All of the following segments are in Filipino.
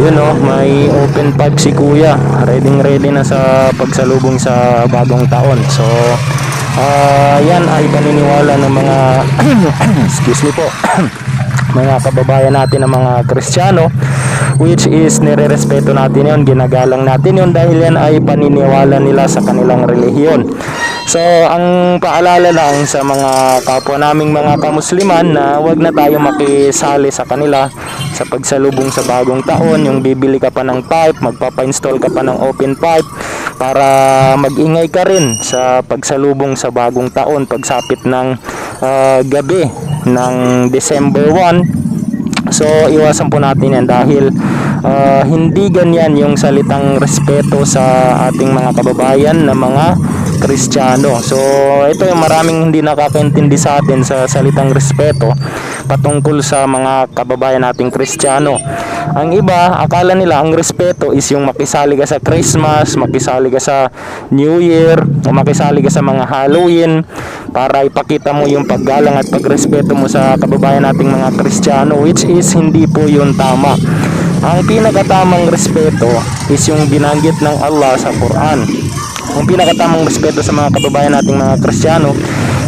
Yun oh, may open pipe si kuya. Ready ready na sa pagsalubong sa bagong taon. So, ah yan ay paniniwala ng mga, excuse me po, mga kababayan natin ng mga Kristiyano which is nire-respeto natin yon ginagalang natin yon dahil yan ay paniniwala nila sa kanilang relihiyon. So ang paalala lang sa mga kapwa naming mga kamusliman na wag na tayo makisali sa kanila sa pagsalubong sa bagong taon. Yung bibili ka pa ng pipe magpapa-install ka pa ng open pipe para magingay ka rin sa pagsalubong sa bagong taon. Pagsapit ng ah, gabi ng December 1 So iwasan po natin yan dahil ah, hindi ganyan yung salitang respeto sa ating mga kababayan na mga Kristiyano. So ito yung maraming hindi nakakaintindi sa atin sa salitang respeto patungkol sa mga kababayan nating Kristiyano. Ang iba, akala nila ang respeto is yung makisali ka sa Christmas, makisali ka sa New Year, o makisali ka sa mga Halloween para ipakita mo yung paggalang at pagrespeto mo sa kababayan nating mga Kristiyano which is hindi po yun tama. Ang pinakatamang respeto is yung binanggit ng Allah sa Quran. Ang pinakatamang respeto sa mga kababayan nating mga Kristiyano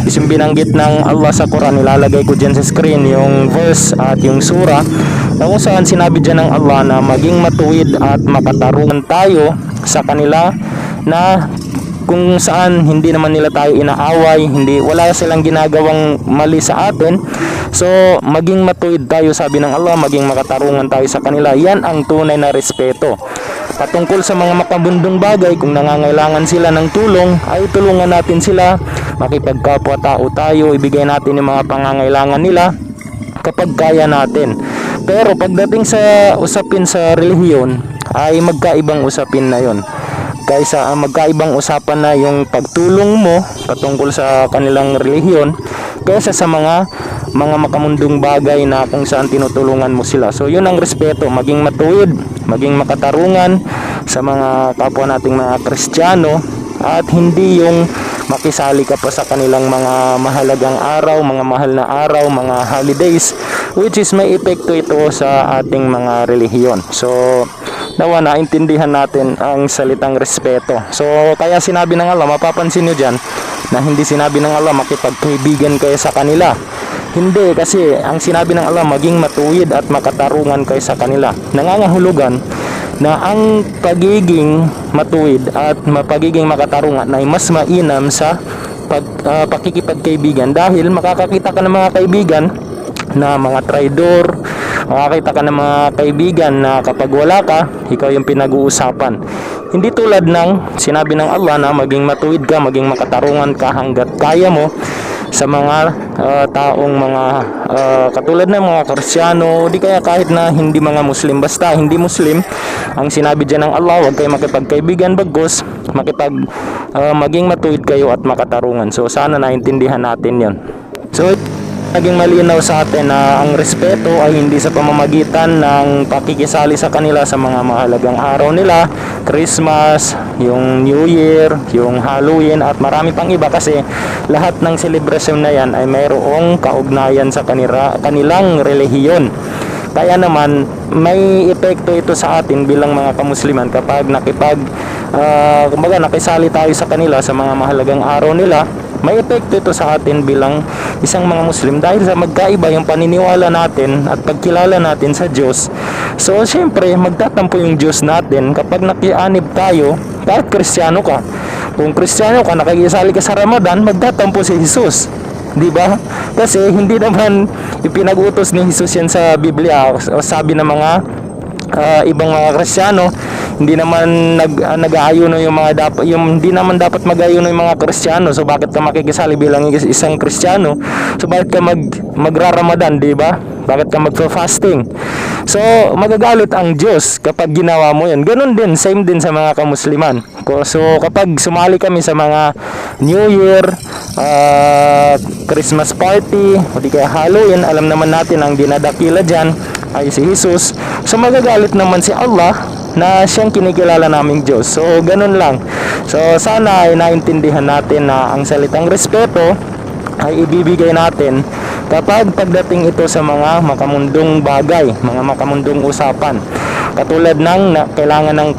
is yung binanggit ng Allah sa Quran. Ilalagay ko dyan sa screen yung verse at yung surah na kung saan sinabi dyan ng Allah na maging matuwid at makatarungan tayo sa kanila na kung saan hindi naman nila tayo inaaway, hindi wala silang ginagawang mali sa atin. So, maging matuwid tayo sabi ng Allah, maging makatarungan tayo sa kanila. Yan ang tunay na respeto. Patungkol sa mga makabundong bagay, kung nangangailangan sila ng tulong, ay tulungan natin sila. Makipagkapwa-tao tayo, ibigay natin yung mga pangangailangan nila kapag kaya natin. Pero pagdating sa usapin sa relihiyon, ay magkaibang usapin na yon kaysa ah, magkaibang usapan na yung pagtulong mo patungkol sa kanilang relihiyon kaysa sa mga mga makamundong bagay na kung saan tinutulungan mo sila. So yun ang respeto, maging matuwid, maging makatarungan sa mga kapwa nating mga Kristiyano at hindi yung makisali ka pa sa kanilang mga mahalagang araw, mga mahal na araw, mga holidays which is may epekto ito sa ating mga relihiyon. So nawa naintindihan natin ang salitang respeto. So kaya sinabi ng Allah, mapapansin nyo dyan na hindi sinabi ng Allah makipagkaibigan kayo sa kanila. Hindi kasi ang sinabi ng Allah maging matuwid at makatarungan kayo sa kanila. Nangangahulugan na ang pagiging matuwid at mapagiging makatarungan ay mas mainam sa pag, ah, pakikipagkaibigan dahil makakakita ka ng mga kaibigan na mga traidor, makakita ka ng mga kaibigan na kapag wala ka, ikaw yung pinag-uusapan. Hindi tulad ng sinabi ng Allah na maging matuwid ka, maging makatarungan ka hanggat kaya mo sa mga ah, taong mga ah, katulad ng mga Kristiyano, di kaya kahit na hindi mga Muslim, basta hindi Muslim, ang sinabi dyan ng Allah, huwag kayo makipagkaibigan bagos, makipag ah, maging matuwid kayo at makatarungan. So sana naintindihan natin yon. So naging malinaw sa atin na ang respeto ay hindi sa pamamagitan ng pakikisali sa kanila sa mga mahalagang araw nila, Christmas, yung New Year, yung Halloween at marami pang iba kasi lahat ng selebrasyon na yan ay mayroong kaugnayan sa kanila, kanilang relihiyon. Kaya naman may epekto ito sa atin bilang mga kamusliman kapag nakipag ah, kumbaga nakisali tayo sa kanila sa mga mahalagang araw nila may epekto ito sa atin bilang isang mga Muslim dahil sa magkaiba yung paniniwala natin at pagkilala natin sa Diyos. So, syempre, magtatampo yung Diyos natin kapag nakianib tayo kahit Kristiyano ka. Kung Kristiyano ka, nakikisali ka sa Ramadan, magtatampo si Jesus. Di ba? Kasi hindi naman ipinag-utos ni Jesus yan sa Biblia. O sabi ng mga ah, ibang mga Kristiyano, hindi naman nag uh, nag-aayuno yung mga dapat yung hindi naman dapat mag-aayuno yung mga Kristiyano. So bakit ka makikisali bilang is- isang Kristiyano? So bakit ka mag magra-Ramadan, di ba? Bakit ka magfa-fasting? So magagalit ang Diyos kapag ginawa mo 'yan. Ganun din, same din sa mga kamusliman. So kapag sumali kami sa mga New Year, ah, Christmas party, o di kaya Halloween, alam naman natin ang dinadakila diyan ay si Jesus. So magagalit naman si Allah na siyang kinikilala naming Diyos. So ganun lang. So sana ay naintindihan natin na ang salitang respeto ay ibibigay natin kapag pagdating ito sa mga makamundong bagay, mga makamundong usapan. Katulad ng na, kailangan ng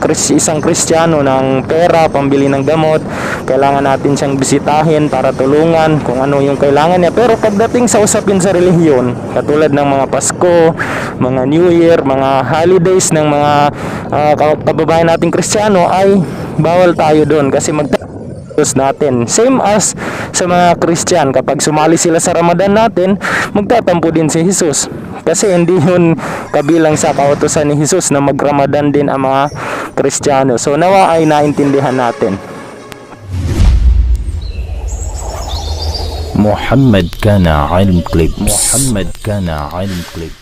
Kris- isang Kristiyano ng pera, pambili ng gamot, kailangan natin siyang bisitahin para tulungan kung ano yung kailangan niya. Pero pagdating sa usapin sa relihiyon, katulad ng mga Pasko, mga New Year, mga holidays ng mga ah, kababayan nating Kristiyano ay bawal tayo doon kasi mag sapatos natin. Same as sa mga Christian, kapag sumali sila sa Ramadan natin, magtatampo din si Jesus. Kasi hindi yun kabilang sa kautosan ni Jesus na mag-Ramadan din ang mga Kristiyano. So nawa ay naintindihan natin. Muhammad Kana Ilm Clips Muhammad Kana Ilm Clips